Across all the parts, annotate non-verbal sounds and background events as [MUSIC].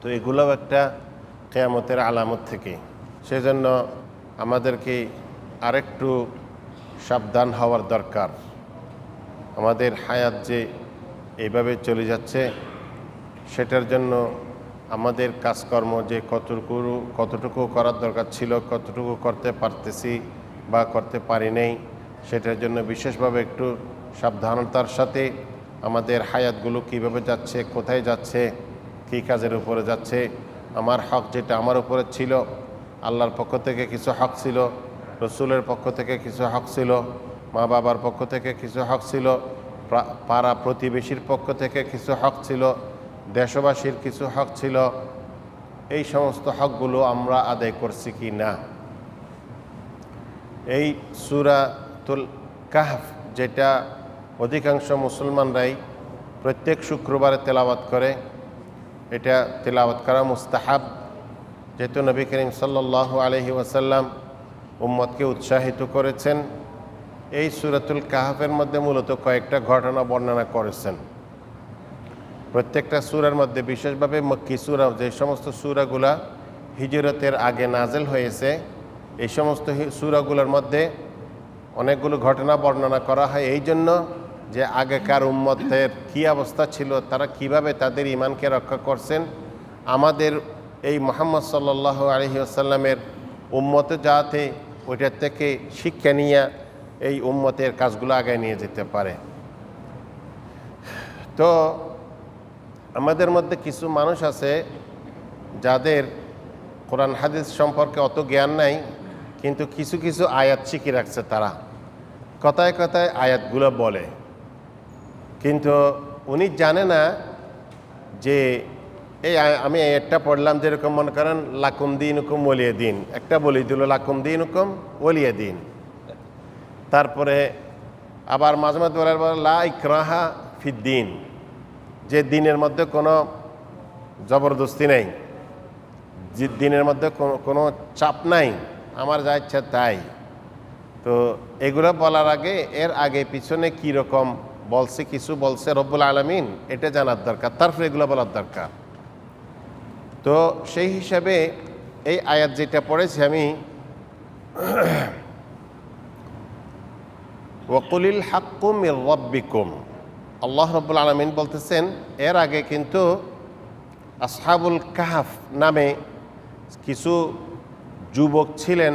তো এগুলোও একটা কেয়ামতের আলামত থেকে সেজন্য আমাদেরকে আরেকটু সাবধান হওয়ার দরকার। আমাদের হায়াত যে এইভাবে চলে যাচ্ছে, সেটার জন্য আমাদের কাজকর্ম যে কতটুকু কতটুকু করার দরকার ছিল, কতটুকু করতে পারতেছি বা করতে পারি নাই, সেটার জন্য বিশেষভাবে একটু সাবধানতার সাথে আমাদের হায়াতগুলো কীভাবে যাচ্ছে, কোথায় যাচ্ছে কী কাজের উপরে যাচ্ছে? আমার হক যেটা আমার উপরে ছিল, আল্লাহর পক্ষ থেকে কিছু হক ছিল, রসুলের পক্ষ থেকে কিছু হক ছিল, মা বাবার পক্ষ থেকে কিছু হক ছিল পাড়া প্রতিবেশীর পক্ষ থেকে কিছু হক ছিল, দেশবাসীর কিছু হক ছিল, এই সমস্ত হকগুলো আমরা আদায় করছি কি না? এই সুরাতুল কাহফ যেটা অধিকাংশ মুসলমানরাই প্রত্যেক শুক্রবারে তেলাওয়াত করে এটা তেলাওয়াত করা মুস্তাহাব। যেহেতু নবী করিম সাল্লাহ আলহি ওয়াসাল্লাম উম্মতকে উৎসাহিত করেছেন, এই সুরাতুল কাহাফের মধ্যে মূলত কয়েকটা ঘটনা বর্ণনা করেছেন। প্রত্যেকটা সুরার মধ্যে বিশেষভাবে মক্কি সুরা, যে সমস্ত সুরাগুলা হিজরতের আগে নাজেল হয়েছে, এই সমস্ত সুরাগুলোর মধ্যে অনেকগুলো ঘটনা বর্ণনা করা হয়। এই জন্য যে আগেকার উম্মতের কী অবস্থা ছিল, তারা কীভাবে তাদের ইমানকে রক্ষা করছেন? আমাদের এই মোহাম্মদ সাল্লাহ আলহি আসাল্লামের উম্মতে যাতে ওইটার থেকে শিক্ষা নিয়ে এই উম্মতের কাজগুলো আগায় নিয়ে যেতে পারে। তো আমাদের মধ্যে কিছু মানুষ আছে যাদের কোরআন হাদিস সম্পর্কে অত জ্ঞান নাই, কিন্তু কিছু কিছু আয়াত শিখে রাখছে তারা। কথায় কথায় আয়াতগুলো বলে। কিন্তু উনি জানে না যে এই আমি একটা পড়লাম যেরকম মনে করেন, লাকুম দিন হুকুম ওলিয়ে দিন একটা বলি দিল, লাকুম দিন হুকুম ওলিয়ে দিন তারপরে আবার মাঝে মাঝে বলার পর, লা ইকরাহা ফিদ্দিন। যে দিনের মধ্যে কোনো জবরদস্তি নেই। যে দিনের মধ্যে কোনো কোনো চাপ নাই। আমার যা ইচ্ছা তাই। তো এগুলো বলার আগে, এর আগে পিছনে কি রকম বলছে কিছু বলছে রব্বুল আলমিন, এটা জানার দরকার, তারপরে এগুলো বলার দরকার। তো সেই হিসাবে এই আয়াত যেটা পড়েছি আমি [CLEARS THROAT] ওকুলিল হাক্কুম রব্বিকুম। আল্লাহ রব্বুল আলমিন বলতেছেন, এর আগে কিন্তু আসহাবুল কাহাফ নামে কিছু যুবক ছিলেন,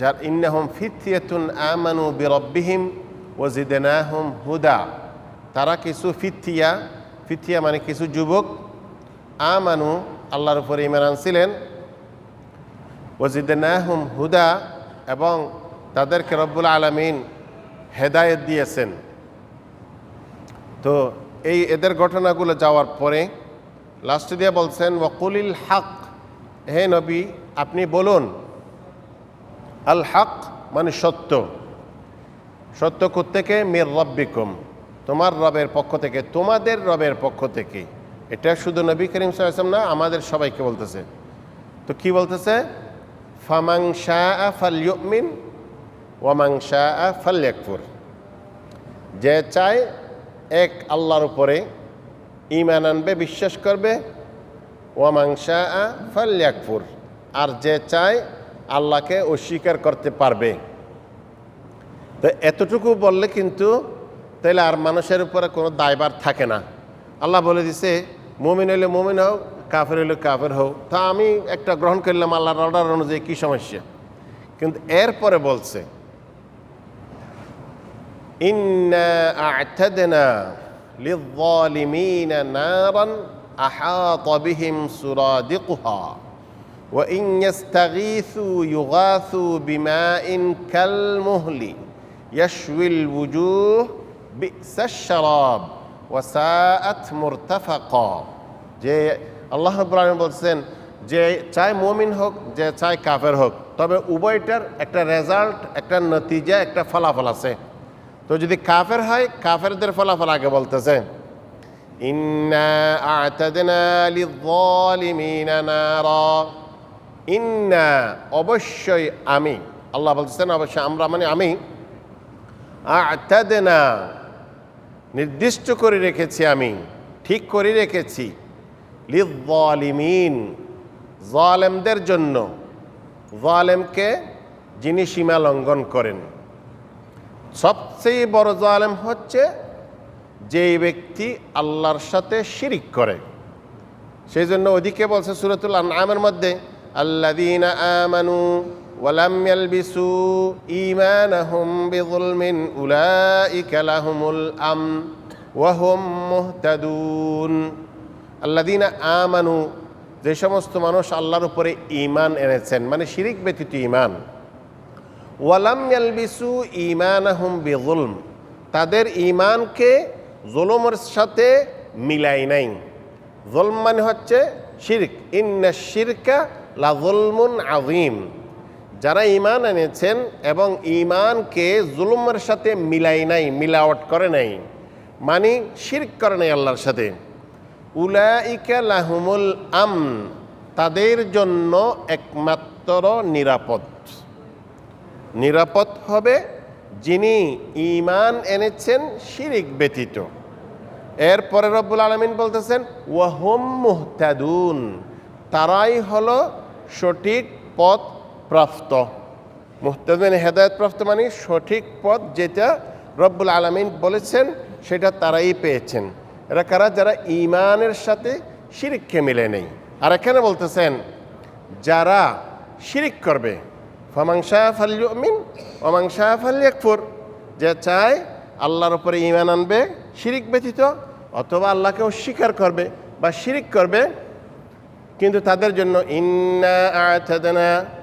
যার ইন্নাহম ফিথিয়াতুন আমানু বিরব্বিহিম ওজিদেনাহম হুদা। তারা কিছু ফিথিয়া ফিথিয়া মানে কিছু যুবক আ আমানু, আল্লাহর উপরে ইমান আনছিলেন ওজিদেনাহম হুদা, এবং তাদেরকে রব্বুল আলমিন হেদায়েত দিয়েছেন। তো এই এদের ঘটনাগুলো যাওয়ার পরে লাস্টে দিয়ে বলছেন, ওয়াকুলিল হক, হে নবী, আপনি বলুন, আল হক মানে সত্য। সত্য থেকে মের রব্বিকুম। তোমার রবের পক্ষ থেকে, তোমাদের রবের পক্ষ থেকে। এটা শুধু নবী করিম সাল্লাম না, আমাদের সবাইকে বলতেছে। তো কি বলতেছে? ফামাং শাহ ফাল ইউমিন ওয়ামাং শাহ ফাল ইয়াকফুর যে চায় এক আল্লাহর উপরে ইমান আনবে, বিশ্বাস করবে, ওয়ামাং ওয়ামাংসা ফাল্যাকফুর আর যে চায় আল্লাহকে অস্বীকার করতে পারবে। তো এতটুকু বললে কিন্তু তাহলে আর মানুষের উপরে কোনো দায়বার থাকে না আল্লাহ বলে দিছে মুমিন হইলে মুমিন হোক কাফের হইলে কাফের হোক তা আমি একটা গ্রহণ করলাম আল্লাহর অর্ডার অনুযায়ী কী সমস্যা কিন্তু এরপরে বলছে إنا أعتدنا للظالمين نارا أحاط بهم سرادقها وإن يستغيثوا يغاثوا بماء كالمهل يشوي الوجوه بئس الشراب وساءت مرتفقا যে আল্লাহ ইব্রাহিম বলছেন যে চাই মমিন হোক যে চাই কাফের হোক তবে উভয়টার একটা রেজাল্ট একটা নতিজা একটা ফলাফল আছে তো যদি কাফের হয় কাফেরদের ফলাফল আগে বলতেছে ইন্না আ'তাদনা লিয-যালিমিনা নারা ইন্না অবশ্যই আমি আল্লাহ বলতেছেন অবশ্যই আমরা মানে আমি আ'তাদনা নির্দিষ্ট করে রেখেছি আমি, ঠিক করে রেখেছি। লিমিন জালেমদের জন্য। জালেমকে যিনি সীমা লঙ্ঘন করেন। সবচেয়ে বড় জালেম হচ্ছে যেই ব্যক্তি আল্লাহর সাথে শিরিক করে। সেই জন্য ওদিকে বলছে সুরতুল আমের মধ্যে আল্লাদিন আমানু ওয়ালাম ইয়ালবিসু ঈমানাহুম বিযুলমিন উলাইকা লাহুমুল আম ওয়া হুম মুহতাদুন। আল্লাদিন আমানু, যে সমস্ত মানুষ আল্লাহর উপরে ঈমান এনেছেন মানে শিরিক ব্যতীত ঈমান। ওয়ালাম ইয়ালবিসু ঈমানাহুম বিযুলম, তাদের ঈমানকে জুলুমের সাথে মিলাই নাই। জুলম মানে হচ্ছে শিরক। ইন্না শিরকা লা জুলমুন আযীম। যারা ঈমান এনেছেন এবং ঈমানকে জুলুমের সাথে মিলাই নাই মিলাওয়াট করে নাই মানে শিরক করে নাই আল্লাহর সাথে, উলাইকা লাহুমুল আম তাদের জন্য একমাত্র নিরাপদ। নিরাপদ হবে যিনি ঈমান এনেছেন শিরিক ব্যতীত। এরপরে রব্বুল আলমিন বলতেছেন, ওয়াহুম মুহতাদুন তারাই হলো সঠিক পথ প্রাপ্ত। মুহতাদুন হেদায়ত প্রাপ্ত মানে সঠিক পথ যেটা রব্বুল আলমিন বলেছেন, সেটা তারাই পেয়েছেন। এরা কারা? যারা ইমানের সাথে শিরিককে মিলে নেই। আর এখানে বলতেছেন, যারা শিরিক করবে ফমাংসা ফাল্যুমিন অমাংসা ফাল্যাকফুর যে চায় আল্লাহর উপরে ইমান আনবে, শিরিক ব্যতীত, অথবা আল্লাহকে অস্বীকার করবে বা শিরিক করবে, কিন্তু তাদের জন্য ইন্না লিযযালিমিনা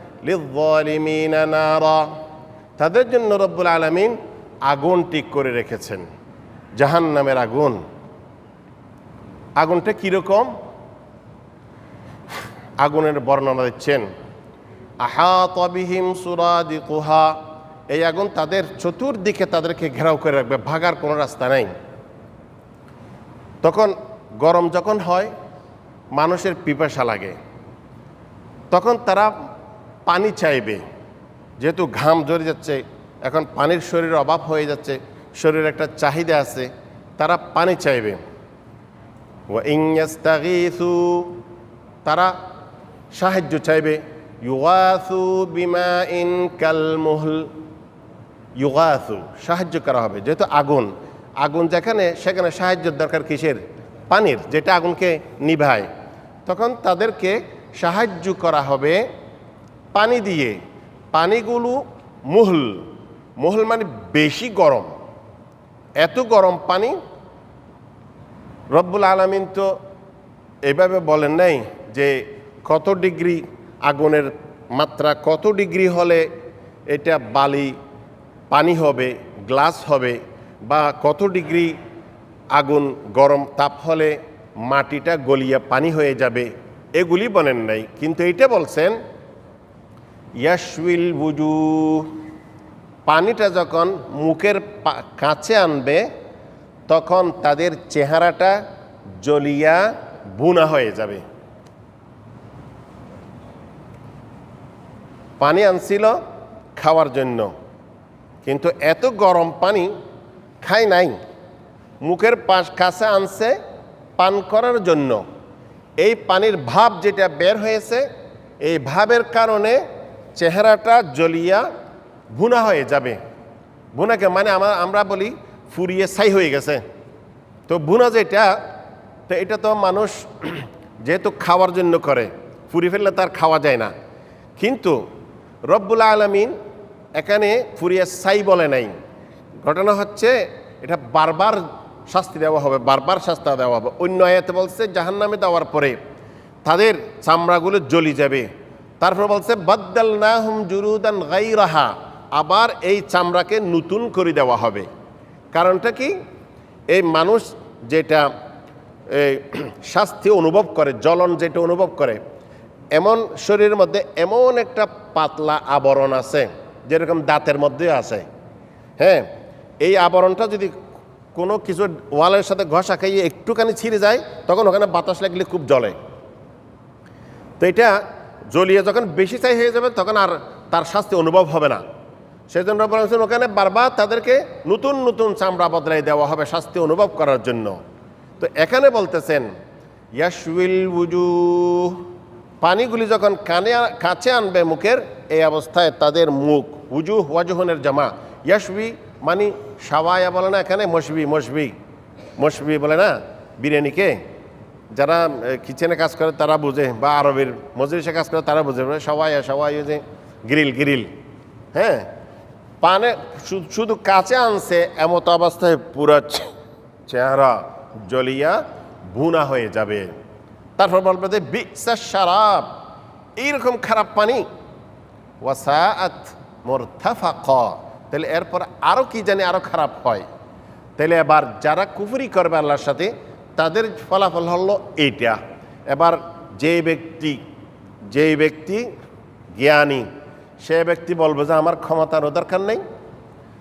তাদের জন্য রব্বুল আলামিন আগুন ঠিক করে রেখেছেন। জাহান্নামের আগুন। আগুনটা কীরকম? আগুনের বর্ণনা দিচ্ছেন, আহাত বিহিম সুরাদিকুহা। এই আগুন তাদের চতুর্দিকে তাদেরকে ঘেরাও করে রাখবে, ভাগার কোনো রাস্তা নেই। তখন গরম যখন হয়, মানুষের পিপাসা লাগে। তখন তারা পানি চাইবে। যেহেতু ঘাম ঝরে যাচ্ছে, এখন পানির শরীরের অভাব হয়ে যাচ্ছে, শরীরের একটা চাহিদা আছে, তারা পানি চাইবে। ও ইংস্তাগিসু তারা সাহায্য চাইবে। ইউগাসু বিমা ইন কালমুহল, ইউগাসু, সাহায্য করা হবে। যেহেতু আগুন আগুন যেখানে, সেখানে সাহায্যের দরকার কিসের? পানির, যেটা আগুনকে নিভায়। তখন তাদেরকে সাহায্য করা হবে পানি দিয়ে, পানিগুলো মুহল। মুহল মানে বেশি গরম। এত গরম পানি রব্বুল আলমিন তো এভাবে বলেন নাই যে কত ডিগ্রি আগুনের মাত্রা, কত ডিগ্রি হলে এটা বালি, পানি হবে, গ্লাস হবে, বা কত ডিগ্রি আগুন, গরম তাপ হলে মাটিটা গলিয়ে পানি হয়ে যাবে, এগুলি বলেন নাই। কিন্তু এইটা বলছেন ইয়াসউইল বুজু পানিটা যখন মুখের কাছে আনবে, তখন তাদের চেহারাটা জ্বলিয়া বুনা হয়ে যাবে। পানি আনছিল খাওয়ার জন্য। কিন্তু এত গরম পানি খাই নাই। মুখের পাশ কাছে আনছে পান করার জন্য। এই পানির ভাব যেটা বের হয়েছে, এই ভাবের কারণে চেহারাটা জ্বলিয়া ভুনা হয়ে যাবে। ভুনাকে মানে আমরা আমরা বলি ফুরিয়ে ছাই হয়ে গেছে। তো ভুনা যেটা, তো এটা তো মানুষ [CLEARS THROAT] যেহেতু খাওয়ার জন্য করে ফুরি ফেললে তার খাওয়া যায় না। কিন্তু রব্বুল আলমিন এখানে ফুরিয়ে সাই বলে নাই। ঘটনা হচ্ছে, এটা বারবার শাস্তি দেওয়া হবে, বারবার শাস্তি দেওয়া হবে। অন্য আয়াতে বলছে, জাহান্নামে দেওয়ার পরে তাদের চামড়াগুলো জ্বলি যাবে। তারপর বলছে বদ্দাল না হুম জুরুদান গাই রাহা আবার এই চামড়াকে নতুন করে দেওয়া হবে। কারণটা কি? এই মানুষ যেটা এই শাস্তি অনুভব করে, জ্বলন যেটা অনুভব করে, এমন শরীরের মধ্যে এমন একটা পাতলা আবরণ আছে, যেরকম দাঁতের মধ্যে আছে। হ্যাঁ এই আবরণটা যদি কোনো কিছু ওয়ালের সাথে ঘষা খাইয়ে একটুখানি ছিঁড়ে যায়, তখন ওখানে বাতাস লাগলে খুব জ্বলে। তো এটা জ্বলিয়ে যখন বেশি চাই হয়ে যাবে, তখন আর তার শাস্তি অনুভব হবে না। সেই জন্য বলেছেন, ওখানে বারবার তাদেরকে নতুন নতুন চামড়া বদলাই দেওয়া হবে শাস্তি অনুভব করার জন্য। তো এখানে বলতেছেন ইয়াশউইল উজু পানিগুলি যখন কানে কাছে আনবে মুখের, এই অবস্থায় তাদের মুখ উজু ওয়াজুহনের জামা। ইয়াশবি মানে সাওয়ায়া বলে না এখানে, মশবি মশবি। মশবি বলে না, বিরিয়ানিকে? যারা কিচেনে কাজ করে তারা বোঝে, বা আরবের মজলিসে কাজ করে তারা বোঝে। সবাই সবাই ওই যে গ্রিল গ্রিল হ্যাঁ? পানে শুধু কাছে আনছে, এমত অবস্থায় পুরো চেহারা জলিয়া ভুনা হয়ে যাবে। তারপর বলবে যে বিসার সারাপ এইরকম খারাপ পানি। ওয়াসাআত মোরথাফাক তাহলে এরপর আরও কি জানি আরও খারাপ হয়। তাহলে এবার যারা কুফরি করবে আল্লাহর সাথে তাদের ফলাফল হলো এইটা। এবার যে ব্যক্তি যেই ব্যক্তি জ্ঞানী, সে ব্যক্তি বলবে যে আমার ক্ষমতারও দরকার নেই,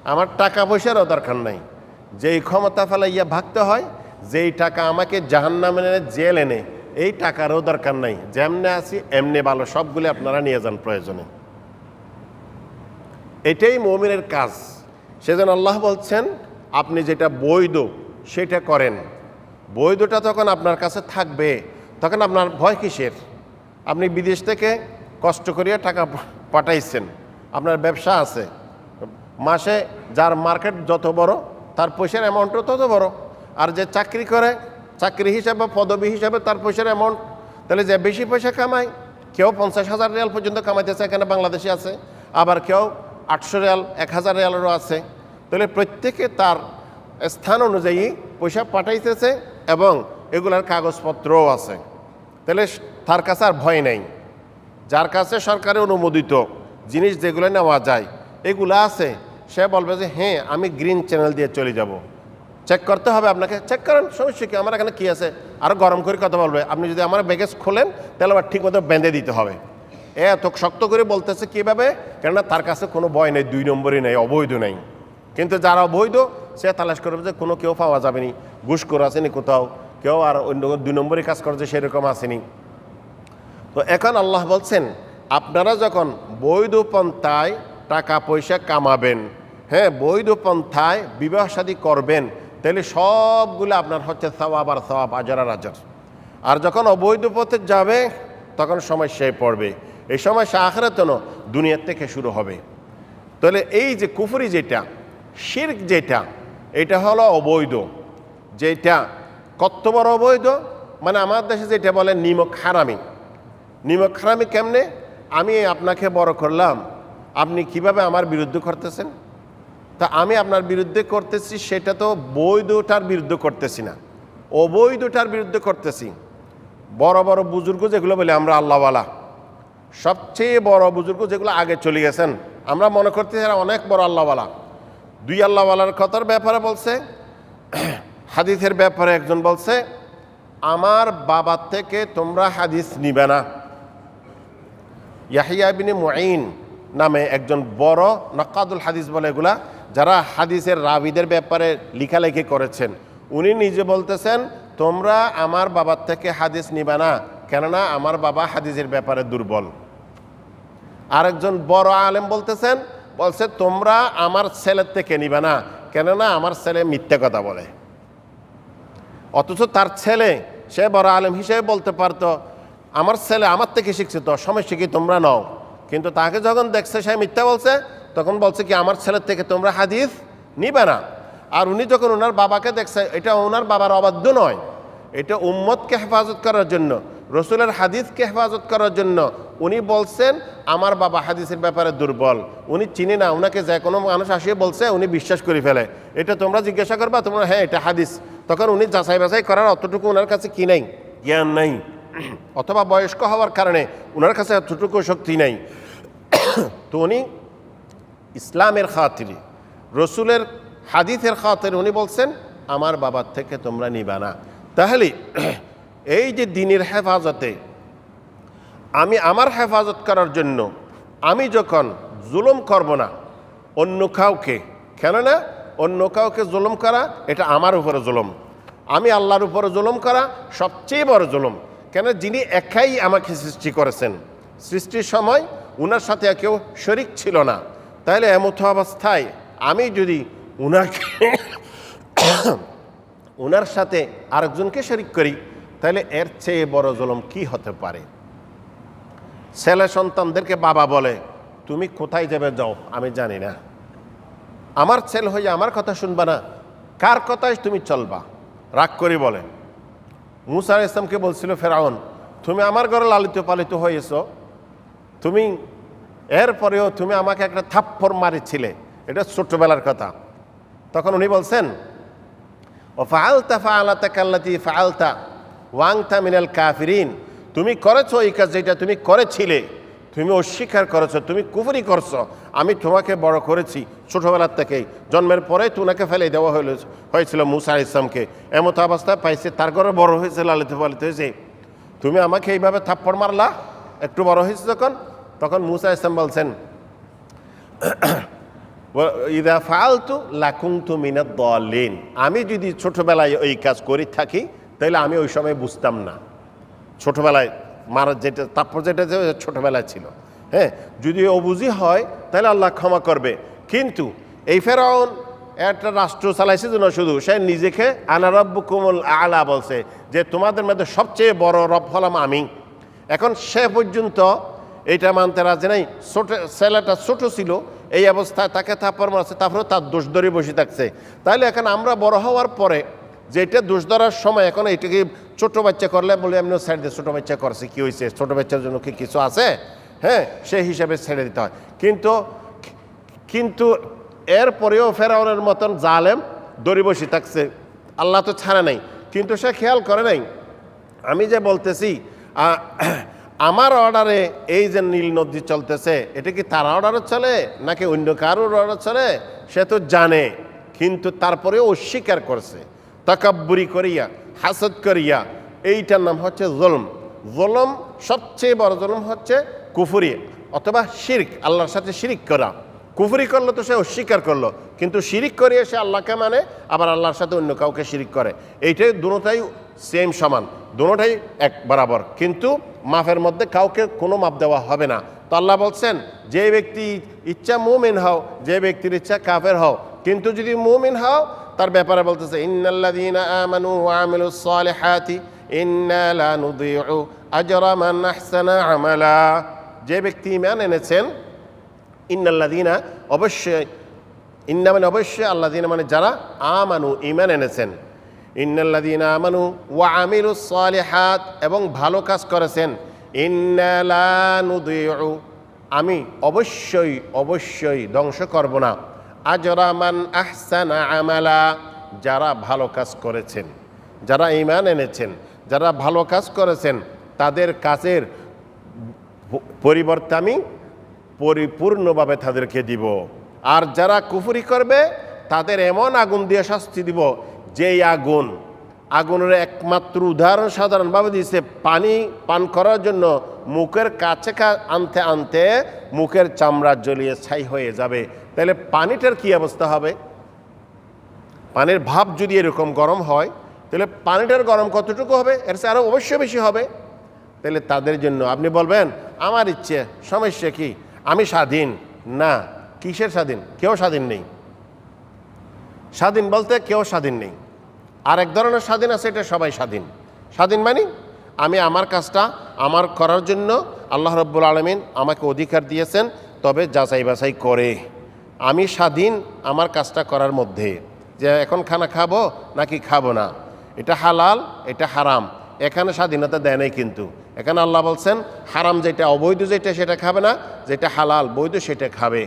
আমার টাকা পয়সারও দরকার নেই। যেই ক্ষমতা ফেলাইয়া ভাগতে হয়, যেই টাকা আমাকে জাহান্নামে এনে জেল এনে, এই টাকারও দরকার নাই। যেমনে আছি, এমনি ভালো, সবগুলি আপনারা নিয়ে যান প্রয়োজনে। এটাই মমিনের কাজ। সেজন্য আল্লাহ বলছেন, আপনি যেটা বৈধ, সেটা করেন। বৈধটা তখন আপনার কাছে থাকবে। তখন আপনার ভয় কিসের? আপনি বিদেশ থেকে কষ্ট করিয়া টাকা পাঠাইছেন। আপনার ব্যবসা আছে। মাসে যার মার্কেট যত বড়, তার পয়সার অ্যামাউন্টও তত বড়। আর যে চাকরি করে, চাকরি হিসাবে, পদবী হিসাবে তার পয়সার অ্যামাউন্ট তাহলে যে বেশি পয়সা কামায়, কেউ পঞ্চাশ হাজার রিয়াল পর্যন্ত কামাইতেছে এখানে বাংলাদেশে আছে। আবার কেউ আটশো রিয়াল, এক হাজার রিয়ালেরও আছে। তাহলে প্রত্যেকে তার স্থান অনুযায়ী পয়সা পাঠাইতেছে। এবং এগুলার কাগজপত্রও আছে। তাহলে তার কাছে আর ভয় নেই। যার কাছে সরকারের অনুমোদিত জিনিস যেগুলো নেওয়া যায়, এগুলো আছে, সে বলবে যে হ্যাঁ আমি গ্রিন চ্যানেল দিয়ে চলে যাব। চেক করতে হবে আপনাকে। চেক করেন, সমস্যা কি? আমার এখানে কী আছে? আরও গরম করে কথা বলবে। আপনি যদি আমার ব্যাগেজ খোলেন, তাহলে আবার ঠিক মতো বেঁধে দিতে হবে। এত শক্ত করে বলতেছে কীভাবে? কেননা তার কাছে কোনো ভয় নেই, দুই নম্বরই নেই, অবৈধ নেই। কিন্তু যারা অবৈধ, সে তালাশ করবে যে কোনো কেউ পাওয়া যাবে নি ঘুষখোর আসেনি কোথাও, কেউ আর অন্য দুই নম্বরই কাজ করছে সেরকম আসেনি। তো এখন আল্লাহ বলছেন, আপনারা যখন বৈধ পন্থায় টাকা পয়সা কামাবেন হ্যাঁ বৈধ পন্থায় বিবাহ শাদী করবেন, তাহলে সবগুলো আপনার হচ্ছে সওয়াব আর সওয়াব, আজার আর আজার। আর যখন অবৈধ পথে যাবে, তখন সমস্যায় পড়বে। এই সমস্যা আখরাতন দুনিয়ার থেকে শুরু হবে। তাহলে এই যে কুফরি যেটা শির্ক যেটা, এটা হলো অবৈধ। যেটা, কত বড় অবৈধ? মানে আমার দেশে যেটা বলে নিমক হারামি। নিমক হারামি কেমনে? আমি আপনাকে বড় করলাম, আপনি কীভাবে আমার বিরুদ্ধে করতেছেন? তা আমি আপনার বিরুদ্ধে করতেছি, সেটা তো বৈধটার বিরুদ্ধে করতেছি না। অবৈধটার বিরুদ্ধে করতেছি। বড় বড় বুজুর্গ যেগুলো বলে আমরা আল্লাহওয়ালা। সবচেয়ে বড় বুজুর্গ যেগুলো আগে চলে গেছেন, আমরা মনে করতেছি অনেক বড় আল্লাহওয়ালা। দুই আল্লাহওয়ালার কথার ব্যাপারে বলছে, হাদিসের ব্যাপারে একজন বলছে, আমার বাবার থেকে তোমরা হাদিস নিবে না। ইয়াহিয়া বিন মুঈন নামে একজন বড় নকাদুল হাদিস বলে এগুলা, যারা হাদিসের রাবিদের ব্যাপারে লেখালেখি করেছেন। উনি নিজে বলতেছেন, তোমরা আমার বাবার থেকে হাদিস নিবে না, কেননা আমার বাবা হাদিসের ব্যাপারে দুর্বল। আরেকজন বড় আলেম বলতেছেন বলছে, তোমরা আমার ছেলের থেকে নিবে না। কেননা আমার ছেলে মিথ্যে কথা বলে। অথচ তার ছেলে, সে বড় আলেম হিসেবে বলতে পারতো, আমার ছেলে আমার থেকে শিক্ষিত সমস্যা কি তোমরা নাও। কিন্তু তাকে যখন দেখছে, সে মিথ্যা বলছে, তখন বলছে কি, আমার ছেলের থেকে তোমরা হাদিস নিবে না। আর উনি যখন ওনার বাবাকে দেখছে, এটা ওনার বাবার অবাধ্য নয়, এটা উম্মতকে হেফাজত করার জন্য। রসুলের হাদিসকে হেফাজত করার জন্য উনি বলছেন, আমার বাবা হাদিসের ব্যাপারে দুর্বল। উনি চিনি না ওনাকে যে কোনো মানুষ আসিয়ে বলছে, উনি বিশ্বাস করে ফেলে। এটা তোমরা জিজ্ঞাসা করবা, তোমরা হ্যাঁ এটা হাদিস। তখন উনি যাচাই বাছাই করার অতটুকু ওনার কাছে কি নাই? জ্ঞান নাই। অথবা বয়স্ক হওয়ার কারণে ওনার কাছে এতটুকু শক্তি নাই। তো উনি ইসলামের খাতিরে, রসুলের হাদিসের খাতির উনি বলছেন, আমার বাবার থেকে তোমরা নিবা না। তাহলে এই যে দিনের হেফাজতে, আমি আমার হেফাজত করার জন্য আমি যখন জুলুম করব না, অন্য কাউকে কেননা অন্য কাউকে জুলুম করা, এটা আমার উপরে জুলুম। আমি আল্লাহর উপরে জুলুম করা সবচেয়ে বড় জুলুম। কেন? যিনি একাই আমাকে সৃষ্টি করেছেন। সৃষ্টির সময় উনার সাথে কেউ শরিক ছিল না। তাহলে এমত অবস্থায় আমি যদি উনাকে ওনার সাথে আরেকজনকে শরিক করি তাহলে এর চেয়ে বড় জলম কি হতে পারে? ছেলে সন্তানদেরকে বাবা বলে, তুমি কোথায় যাবে যাও? আমি জানি না। আমার ছেলে হয়ে আমার কথা শুনবা না। কার কথায় তুমি চলবা? রাগ করি বলে। মুসা ইসলামকে বলছিল, ফেরাউন, তুমি আমার ঘরে লালিত পালিত হয়েছ। তুমি এরপরেও তুমি আমাকে একটা থাপ্পড় মারিছিলে। এটা ছোট্টবেলার কথা। তখন উনি বলছেন ও ফালতা ফালাতা কাল্লাতি ফালতা ওয়াংতা মিনাল কাফিরিন, তুমি করেছ এই কাজ যেটা তুমি করেছিলে, তুমি অস্বীকার করেছ, তুমি কুফরি করছ, আমি তোমাকে বড় করেছি ছোটবেলার থেকেই। জন্মের পরে তোমাকে ফেলে দেওয়া হইল, হয়েছিল মুসা ইসলামকে এমত অবস্থায় পাইছে, তার ঘরে বড় হয়েছে, লালিত পালিত হয়েছে। তুমি আমাকে এইভাবে থাপ্পড় মারলা, একটু বড় হয়েছে যখন, তখন মুসা ইসলাম বলছেন ইদা ফালতু লাকুংতু মিনাদ দলিন আমি যদি ছোটবেলায় ওই কাজ করি থাকি তাহলে আমি ওই সময় বুঝতাম না। ছোটোবেলায় মারা যেটা, তারপর যেটা ছোটবেলায় ছিল। হ্যাঁ যদি অবুঝি হয় তাহলে আল্লাহ ক্ষমা করবে। কিন্তু এই ফেরাউন একটা রাষ্ট্র চালাইছে জন্য শুধু, সে নিজেকে আনারব্বু কুমল আলা বলছে, যে তোমাদের মধ্যে সবচেয়ে বড় রব হলাম আমি। এখন সে পর্যন্ত এইটা মানতে রাজি নাই। ছোট, ছেলেটা ছোট ছিল, এই অবস্থায় তাকে থাপ্পড় মারছে তারপরে তার দোষ ধরে বসে থাকছে। তাহলে এখন আমরা বড় হওয়ার পরে যে এটা দোষ ধরার সময় এখন এইটাকে ছোট বাচ্চা করলে বলে এমনি ছেড়ে দিয়ে ছোটো বাচ্চা করছে, কী হয়েছে ছোটো বাচ্চার জন্য কি কিছু আছে? হ্যাঁ সেই হিসাবে ছেড়ে দিতে হয়। কিন্তু কিন্তু এরপরেও ফেরাউনের মতন জালেম দড়ি বসে থাকছে। আল্লাহ তো ছাড়ে নাই। কিন্তু সে খেয়াল করে নাই। আমি যে বলতেছি আমার অর্ডারে এই যে নীল নদী চলতেছে, এটা কি তার অর্ডারে চলে নাকি অন্য কারোর অর্ডার চলে? সে তো জানে, কিন্তু তারপরেও অস্বীকার করছে। তাকাব্বুরি করিয়া, হাসদ করিয়া, এইটার নাম হচ্ছে জলম। জলম সবচেয়ে বড় জলম হচ্ছে কুফুরি অথবা শিরিক, আল্লাহর সাথে শিরিক করা। কুফুরি করল তো সে অস্বীকার করল, কিন্তু শিরিক করিয়ে সে আল্লাহকে মানে আবার আল্লাহর সাথে অন্য কাউকে শিরিক করে। এইটাই দুটাই সেম সমান, দুটাই এক বরাবর। কিন্তু মাফের মধ্যে কাউকে কোনো মাপ দেওয়া হবে না। তো আল্লাহ বলছেন, যে ব্যক্তি ইচ্ছা মুমিন হও, যে ব্যক্তির ইচ্ছা কাফের হও, কিন্তু যদি মুমিন হও তার ব্যাপারে বলতেছে, ইন্নাল্লাযীনা আমানু ওয়া আমিলুস সালিহাতি, ইন্না লা আজরা আহসানা আমালা। যে ব্যক্তি ইমান এনেছেন ইন্নাল্লাদিনা অবশ্যই, ইন্না মানে অবশ্যই আল্লাদিনা মানে যারা আমানু ইমান এনেছেন। ইন্নাল্লাদিনা আমানু ওয়া আমিলু সালিহাত, এবং ভালো কাজ করেছেন। ইন্নালানুদিউ আমি অবশ্যই অবশ্যই ধ্বংস করব না। আজরামান আহসানা আমালা। যারা ভালো কাজ করেছেন, যারা ইমান এনেছেন, যারা ভালো কাজ করেছেন, তাদের কাজের পরিবর্তে আমি পরিপূর্ণভাবে তাদেরকে দিব। আর যারা কুফুরি করবে, তাদের এমন আগুন দিয়ে শাস্তি দিব, যেই আগুন, আগুনের একমাত্র উদাহরণ সাধারণভাবে দিয়েছে, পানি পান করার জন্য মুখের কাছে আনতে আনতে মুখের চামড়া জ্বলিয়ে ছাই হয়ে যাবে। তাহলে পানিটার কি অবস্থা হবে? পানির ভাব যদি এরকম গরম হয়, তাহলে পানিটার গরম কতটুকু হবে? এর চেয়ে আরও অবশ্যই বেশি হবে। তাহলে তাদের জন্য আপনি বলবেন, আমার ইচ্ছে, সমস্যা কি? আমি স্বাধীন। না, কিসের স্বাধীন? কেউ স্বাধীন নেই। স্বাধীন বলতে কেউ স্বাধীন নেই। আর এক ধরনের স্বাধীন আছে, এটা সবাই স্বাধীন। স্বাধীন মানে আমি আমার কাজটা আমার করার জন্য আল্লাহ রব্বুল আলমিন আমাকে অধিকার দিয়েছেন, তবে যাচাই বাছাই করে। আমি স্বাধীন আমার কাজটা করার মধ্যে, যে এখন খানা খাব নাকি খাব না। এটা হালাল, এটা হারাম। এখানে স্বাধীনতা দেয় নাই কিন্তু। এখানে আল্লাহ বলছেন, হারাম যেটা, অবৈধ যেটা, সেটা খাবে না, যেটা হালাল, বৈধ সেটা খাবে।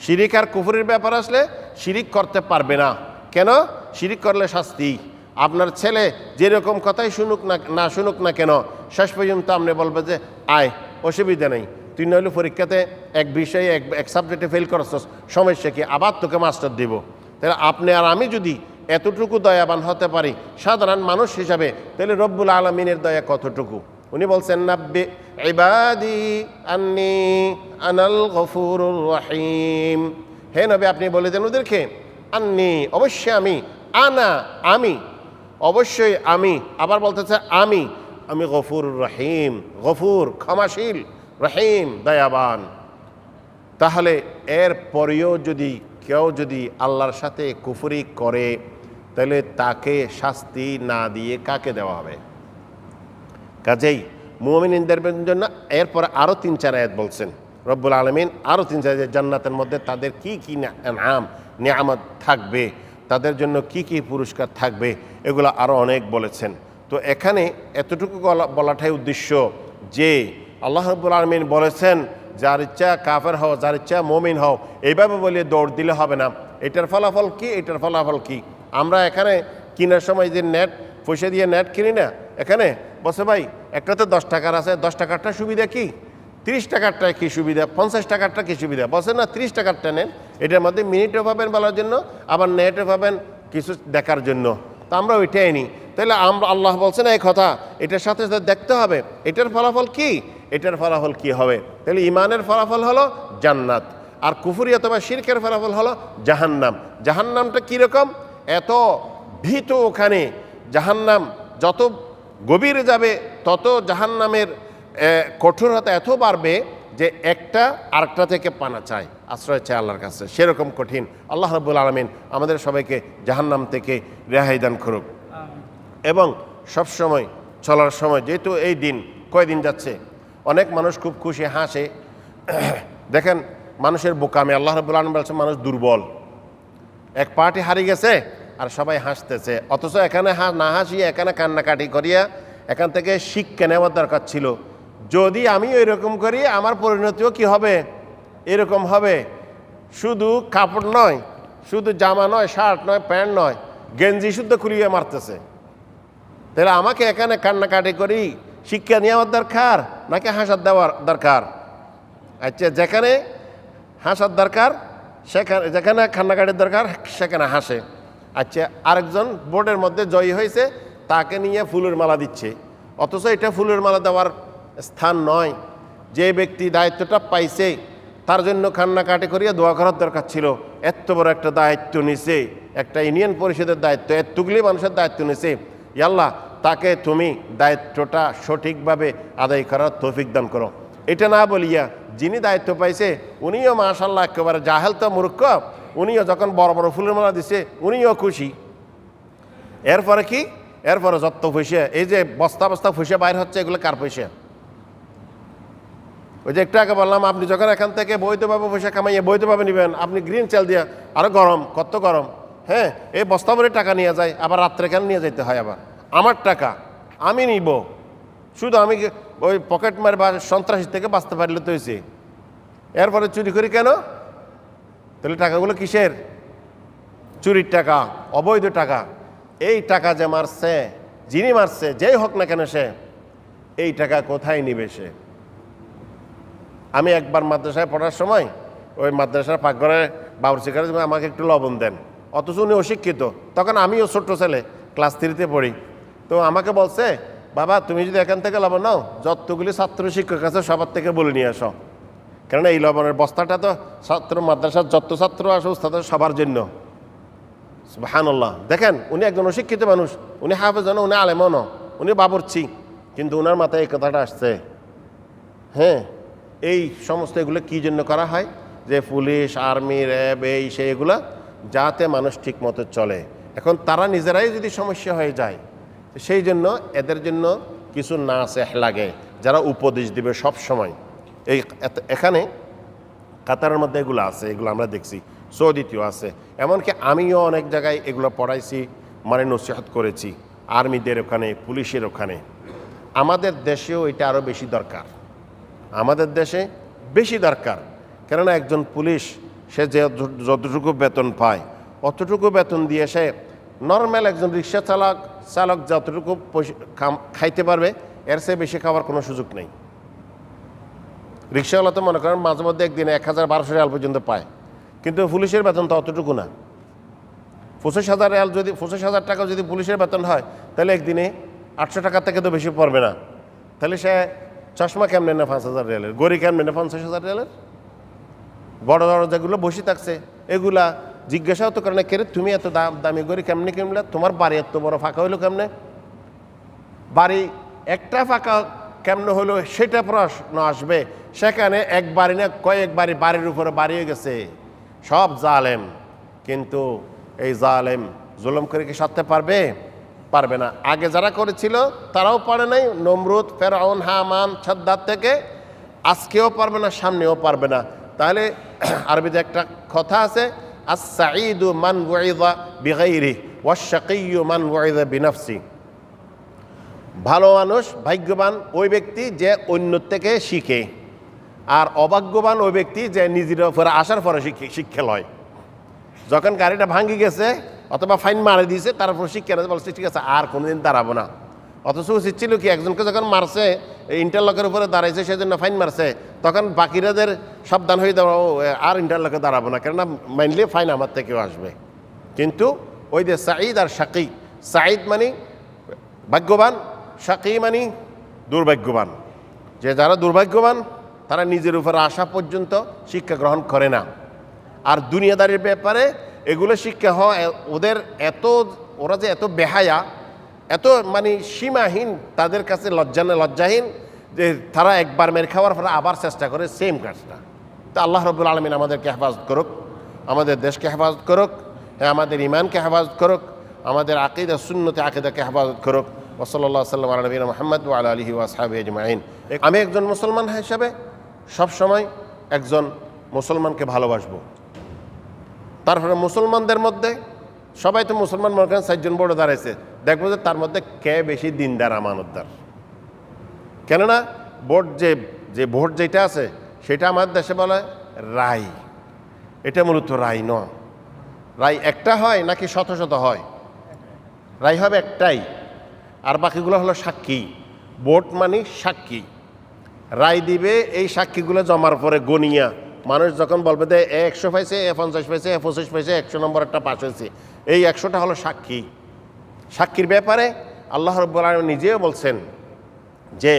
শিরিক আর কুফুরের ব্যাপার আসলে শিরিক করতে পারবে না। কেন? শিরিক করলে শাস্তি। আপনার ছেলে যেরকম কথাই শুনুক না না শুনুক না কেন, শেষ পর্যন্ত আপনি বলবে যে, আয়, অসুবিধা নেই। তুই নইলে পরীক্ষাতে এক বিষয়ে, এক এক সাবজেক্টে ফেল করছস, সমস্যা কি? আবার তোকে মাস্টার দিব। তাহলে আপনি আর আমি যদি এতটুকু দয়াবান হতে পারি, সাধারণ মানুষ হিসাবে, তাহলে রব্বুল আলমিনের দয়া কতটুকু? উনি বলছেন, নাব্বে ইবাদি আন্নি আনাল গফুরুর রহিম। হে নবী, আপনি বলে দেন ওদেরকে, আন্নি, অবশ্যই আমি, আনা, আমি, অবশ্যই আমি। আবার বলতেছে, আমি আমি গফুর রহিম। গফুর, ক্ষমাশীল। রহিম, দয়াবান। তাহলে এর পরেও যদি কেউ যদি আল্লাহর সাথে কুফরি করে, তাহলে তাকে শাস্তি না দিয়ে কাকে দেওয়া হবে? কাজেই মুমিনদের জন্য এরপর আরও তিন চার আয়াত বলছেন, রব্বুল আলমিন আরও তিন চার জান্নাতের মধ্যে তাদের কি কি নাম, নিয়ামত থাকবে, তাদের জন্য কি কি পুরস্কার থাকবে, এগুলো আরও অনেক বলেছেন। তো এখানে এতটুকু বলা- বলাটাই উদ্দেশ্য যে আল্লাহ রব্বুল আলমিন বলেছেন, যার ইচ্ছা কাফের হও, যার ইচ্ছা মমিন হও, এইভাবে বলে দৌড় দিলে হবে না। এটার ফলাফল কি? এটার ফলাফল কি? আমরা এখানে কেনার সময় যে নেট, পয়সা দিয়ে নেট কিনি না, এখানে বসে ভাই একটাতে দশ টাকার আছে, দশ টাকারটা সুবিধা কি? তিরিশ টাকারটা কি সুবিধা? পঞ্চাশ টাকারটা কি সুবিধা? বসে না, তিরিশ টাকারটা নেন, এটার মধ্যে মিনিটও পাবেন বলার জন্য, আবার নেটও পাবেন কিছু দেখার জন্য। তো আমরা ওইটাই নিই তাহলে আমরা আল্লাহ বলছেন, এই কথা, এটার সাথে সাথে দেখতে হবে, এটার ফলাফল কি? এটার ফলাফল কি হবে? তাহলে ইমানের ফলাফল হলো জান্নাত, আর কুফুরি অথবা শিরকের ফলাফল হলো জাহান্নাম। জাহান্নামটা কীরকম এত ভীত ওখানে, জাহান্নাম যত গভীরে যাবে, তত জাহান্নামের কঠোরতা এত বাড়বে যে একটা আরেকটা থেকে পানা চায়, আশ্রয় চায় আল্লাহর কাছে। সেরকম কঠিন। আল্লাহ রব্বুল আলমিন আমাদের সবাইকে জাহান্নাম থেকে রেহাই দান করুক। এবং সব সময় চলার সময়, যেহেতু এই দিন কয়দিন যাচ্ছে, অনেক মানুষ খুব খুশি, হাসে। [CLEARS THROAT] দেখেন, মানুষের বোকামে আল্লাহ রবুল্লা আলম বলছে মানুষ দুর্বল। এক পার্টি হারিয়ে গেছে, আর সবাই হাসতেছে। অথচ এখানে না হাসিয়ে, এখানে কান্নাকাটি করিয়া, এখান থেকে শিক্ষা নেওয়ার দরকার ছিল। যদি আমি এরকম করি, আমার পরিণতিও কি হবে? এরকম হবে। শুধু কাপড় নয়, শুধু জামা নয়, শার্ট নয়, প্যান্ট নয়, গেঞ্জি শুদ্ধ খুলিয়ে মারতেছে। তাহলে আমাকে এখানে কান্নাকাটি করি, শিক্ষা নেওয়ার দরকার নাকি হাসার দেওয়ার দরকার? আচ্ছা যেখানে হাসার দরকার, সেখানে, যেখানে কান্নাকাটির দরকার, সেখানে হাসে। আচ্ছা আরেকজন বোর্ডের মধ্যে জয়ী হয়েছে, তাকে নিয়ে ফুলের মালা দিচ্ছে। অথচ এটা ফুলের মালা দেওয়ার স্থান নয়। যে ব্যক্তি দায়িত্বটা পাইছে, তার জন্য কান্নাকাটি করিয়া দোয়া করার দরকার ছিল। এত বড় একটা দায়িত্ব নিছে, একটা ইউনিয়ন পরিষদের দায়িত্ব, এতগুলি মানুষের দায়িত্ব নিছে। ইয়াল্লাহ তাকে তুমি দায়িত্বটা সঠিকভাবে আদায় করার তৌফিক দান করো। এটা না বলিয়া যিনি দায়িত্ব পাইছে, উনিও মাশাল্লাহ একেবারে জাহেল তো মূর্খ, উনিও যখন বড় বড় ফুলের মালা দিছে, উনিও খুশি। এরপরে কি? এরপরে যত পয়সা এই যে বস্তা বস্তা পয়সা বাইর হচ্ছে, এগুলো কার পয়সা? ওই যে একটু আগে বললাম, আপনি যখন এখান থেকে বৈধভাবে পয়সা কামাইয়ে বৈধভাবে নেবেন, আপনি গ্রিন চাল দিয়া, আরও গরম, কত গরম হ্যাঁ? এই বস্তা ভরে টাকা নিয়ে যায়, আবার রাত্রে কেন নিয়ে যেতে হয় আবার? আমার টাকা, আমি নিব। শুধু আমি ওই পকেট মার বা সন্ত্রাসী থেকে বাঁচতে পারলে তো হয়েছে। এরপরে চুরি করি কেন? তাহলে টাকাগুলো কিসের? চুরির টাকা, অবৈধ টাকা। এই টাকা যে মারছে, যিনি মারছে, যেই হোক না কেন সে, এই টাকা কোথায় নিবে সে? আমি একবার মাদ্রাসায় পড়ার সময় ওই মাদ্রাসার পাকঘরে বাবুর্চি করে আমাকে একটু লবণ দেন। অথচ উনি অশিক্ষিত। তখন আমিও ছোট্ট ছেলে, ক্লাস থ্রিতে পড়ি। তো আমাকে বলছে, বাবা, তুমি যদি এখান থেকে লবণ নাও, যতগুলি ছাত্র শিক্ষক আছে সবার থেকে বলে নিয়ে আসো। কেননা এই লবণের বস্তাটা তো ছাত্র মাদ্রাসার যত ছাত্র আসে তাদের সবার জন্য। হানাল্লাহ দেখেন, উনি একজন অশিক্ষিত মানুষ, উনি হাফেজ উনি আলেমও না উনি বাবরছি কিন্তু ওনার মাথায় এই কথাটা আসছে। হ্যাঁ এই সমস্ত এগুলো কী জন্য করা হয়? যে পুলিশ, আর্মি, র্যাব, এই, সেই, এগুলা যাতে মানুষ ঠিক মতো চলে। এখন তারা নিজেরাই যদি সমস্যা হয়ে যায় সেই জন্য এদের জন্য কিছু নাচ লাগে, যারা উপদেশ দিবে সব সময় এই এখানে কাতারের মধ্যে এগুলো আছে, এগুলো আমরা দেখছি। সৌদিতেও আছে। এমনকি আমিও অনেক জায়গায় এগুলো পড়াইছি মানে নসিহত করেছি, আর্মিদের ওখানে, পুলিশের ওখানে। আমাদের দেশেও এটা আরও বেশি দরকার। আমাদের দেশে বেশি দরকার। কেননা একজন পুলিশ, সে যে যতটুকু বেতন পায়, অতটুকু বেতন দিয়ে সে নর্মাল একজন রিক্সা চালক চালক যতটুকু খাইতে পারবে, এর চেয়ে বেশি খাওয়ার কোনো সুযোগ নেই। রিক্সাওয়ালা তো মনে করেন মাঝে মধ্যে একদিনে এক হাজার বারোশো রিয়াল পর্যন্ত পায়। কিন্তু পুলিশের বেতন তো অতটুকু না। পঁচিশ হাজার রিয়াল যদি, পঁচিশ হাজার টাকা যদি পুলিশের বেতন হয়, তাহলে একদিনে আটশো টাকার থেকে তো বেশি পড়বে না। তাহলে সে চশমা কেমনে না পাঁচ হাজার রিয়ালের? গড়ি কেমনে না পঞ্চাশ হাজার রিয়ালের? বড় বড় যেগুলো বসে থাকছে। এগুলা জিজ্ঞাসাও তো করে না কেরে তুমি এত দাম, দামি করে কেমনে কেমনে তোমার বাড়ি এত বড় ফাঁকা হইল কেমনে? বাড়ি একটা ফাঁকা কেমনে হলো সেটা প্রশ্ন আসবে। সেখানে এক বাড়ি না কয়েক বাড়ি বাড়ির উপরে বাড়িয়ে গেছে। সব জালেম। কিন্তু এই জালেম জুলম করে কি সারতে পারবে? পারবে না। আগে যারা করেছিল, তারাও পারে নাই। নমরুদ, ফেরাউন, হামান ছাদ্দার থেকে আজকেও পারবে না, সামনেও পারবে না। তাহলে [CLEARS THROAT] আরবিতে একটা কথা আছে আস সাঈদু মান ওয়াইদা বিগাইরি ওয়াশাকিয়ু মান ওয়াইদা বিনাফসি ভালো মানুষ, ভাগ্যবান ওই ব্যক্তি যে অন্য থেকে শিখে আর অভাগ্যবান ওই ব্যক্তি যে নিজের উপরে আসার পরে শিক্ষে শিক্ষা লয়। যখন গাড়িটা ভাঙ্গি গেছে অথবা ফাইন মারে দিয়েছে তারপর শিক্ষা বলছে ঠিক আছে, আর কোনোদিন দাঁড়াবো না। অথচ উচিত ছিল কি? একজনকে যখন মারছে ইন্টারলকের উপরে দাঁড়াইছে, সেজন্য ফাইন মারছে। তখন বাকিরাদের সাবধান হয়ে দেওয়া আর ইন্টারলকে দাঁড়াবো না। কেননা মাইনলে ফাইন আমার থেকেও আসবে। কিন্তু ওই যে সাঈদ আর শাকি সাঈদ মানে ভাগ্যবান শাকি মানে দুর্ভাগ্যবান। যে যারা দুর্ভাগ্যবান, তারা নিজের উপর আসা পর্যন্ত শিক্ষা গ্রহণ করে না। আর দুনিয়াদারির ব্যাপারে এগুলো শিক্ষা হয় ওদের এত, ওরা যে এত বেহায়া এত মানে সীমাহীন, তাদের কাছে লজ্জা লজ্জাহীন যে তারা একবার মেরে খাওয়ার পরে আবার চেষ্টা করে সেম কাজটা। তো আল্লাহ রবুল আলমিন আমাদেরকে হেফাজত করুক, আমাদের দেশকে হেফাজত করুক হ্যাঁ আমাদের ইমানকে হেফাজত করুক, আমাদের আকিদা শূন্যতে আকিদাকে হেফাজত করুক। ওসল্লা সাল্লাম আলবিন মোহাম্মদ আলা আলহি আজমাইন। আমি একজন মুসলমান হিসাবে সবসময় একজন মুসলমানকে ভালোবাসবো। তারপরে মুসলমানদের মধ্যে সবাই তো মুসলমান মনে করেন চারজন বড় দাঁড়াইছে। দেখব যে তার মধ্যে কে বেশি দিনদার, আমানতদার। কেননা ভোট যে যে ভোট যেটা আছে, সেটা আমার দেশে বলে রায়। এটা মূলত রায় নয়। রায় একটা হয় নাকি শত শত হয়? রায় হবে একটাই। আর বাকিগুলো হলো সাক্ষী। ভোট মানে সাক্ষী। রায় দিবে, এই সাক্ষীগুলো জমার পরে গনিয়া। মানুষ যখন বলবে যে একশো পাইছে, এ পঞ্চাশ পাইছে, এ পঁচিশ পাইছে, একশো নম্বর একটা পাশ হয়েছে। এই একশোটা হলো সাক্ষী। সাক্ষীর ব্যাপারে আল্লাহ রব্বুল আলম নিজেও বলছেন যে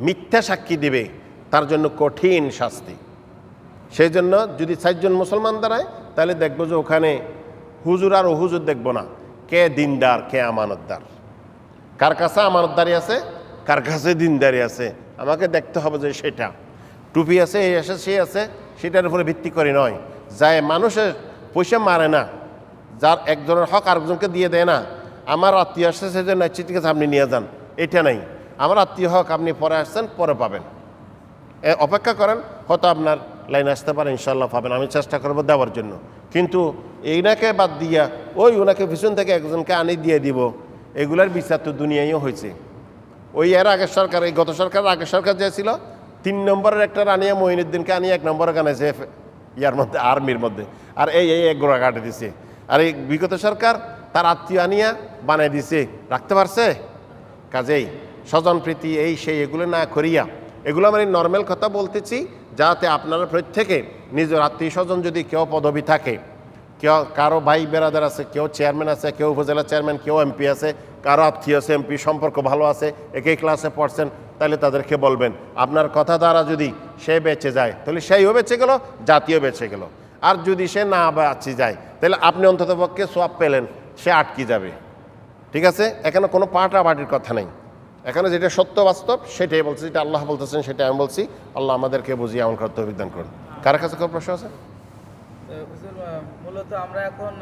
মিথ্যা সাক্ষী দিবে, তার জন্য কঠিন শাস্তি। সেই জন্য যদি চারজন মুসলমান দাঁড়ায়, তাহলে দেখব যে ওখানে হুজুর আর হুজুর দেখব না। কে দিনদার, কে আমানতদার। কার কাছে আমানতদারি আছে, কার কাছে দিনদারি আছে? আমাকে দেখতে হবে যে সেটা। টুপি আছে, এই আছে সে আছে, সেটার উপরে ভিত্তি করে নয়। যায় মানুষের পয়সা মারে না, যার একজনের হক আরেকজনকে দিয়ে দেয় না। আমার আত্মীয় আসছে, সেই জন্য ঠিক আপনি নিয়ে যান। এটা নাই। আমার আত্মীয় হক, আপনি পরে আসছেন, পরে পাবেন। অপেক্ষা করেন, হয়তো আপনার লাইন আসতে পারে ইনশাল্লাহ পাবেন। আমি চেষ্টা করব দেওয়ার জন্য। কিন্তু এইনাকে বাদ দিয়া, ওই ওনাকে পিছন থেকে একজনকে আনি দিয়ে দিব। এগুলার বিচার তো দুনিয়ায়ও হয়েছে। ওই এর আগের সরকার, এই গত সরকার আগের সরকার যে ছিল, তিন নম্বরের একটা রানিয়া মহিনুদ্দিনকে আনিয়ে এক নম্বরে গানাইছে ইয়ার মধ্যে, আর্মির মধ্যে। আর এই এই এক গোড়া কাটে দিছে। আর এই বিগত সরকার তার আত্মীয় আনিয়া বানাই দিছে। রাখতে পারছে? কাজেই স্বজন প্রীতি এই সেই এগুলো না করিয়া। এগুলো মানে নর্মাল কথা বলতেছি যাতে আপনারা প্রত্যেকে নিজের আত্মীয় স্বজন যদি কেউ পদবি থাকে, কেউ কারও ভাই বেরাদার আছে, কেউ চেয়ারম্যান আছে, কেউ উপজেলা চেয়ারম্যান, কেউ এমপি আছে, কারও আত্মীয় আছে, এমপি, সম্পর্ক ভালো আছে, একই ক্লাসে পড়ছেন, তাহলে তাদেরকে বলবেন, আপনার কথা দ্বারা যদি সে বেঁচে যায়, তাহলে সেইও বেঁচে গেল জাতীয় বেঁচে গেল। আর যদি সে না বাঁচি যায়, তাহলে আপনি অন্ততপক্ষে সোয়াব পেলেন। সে আটকে যাবে। ঠিক আছে? এখানে কোনো পাটাবাটির কথা নেই। এখানে যেটা সত্য বাস্তব, সেটাই বলছি যেটা আল্লাহ বলতেছেন সেটা আমি বলছি। আল্লাহ আমাদেরকে বুঝিয়ে আমল করতে অভিজ্ঞান করুন। কার কাছে কোনো প্রশ্ন আছে? মূলত আমরা এখন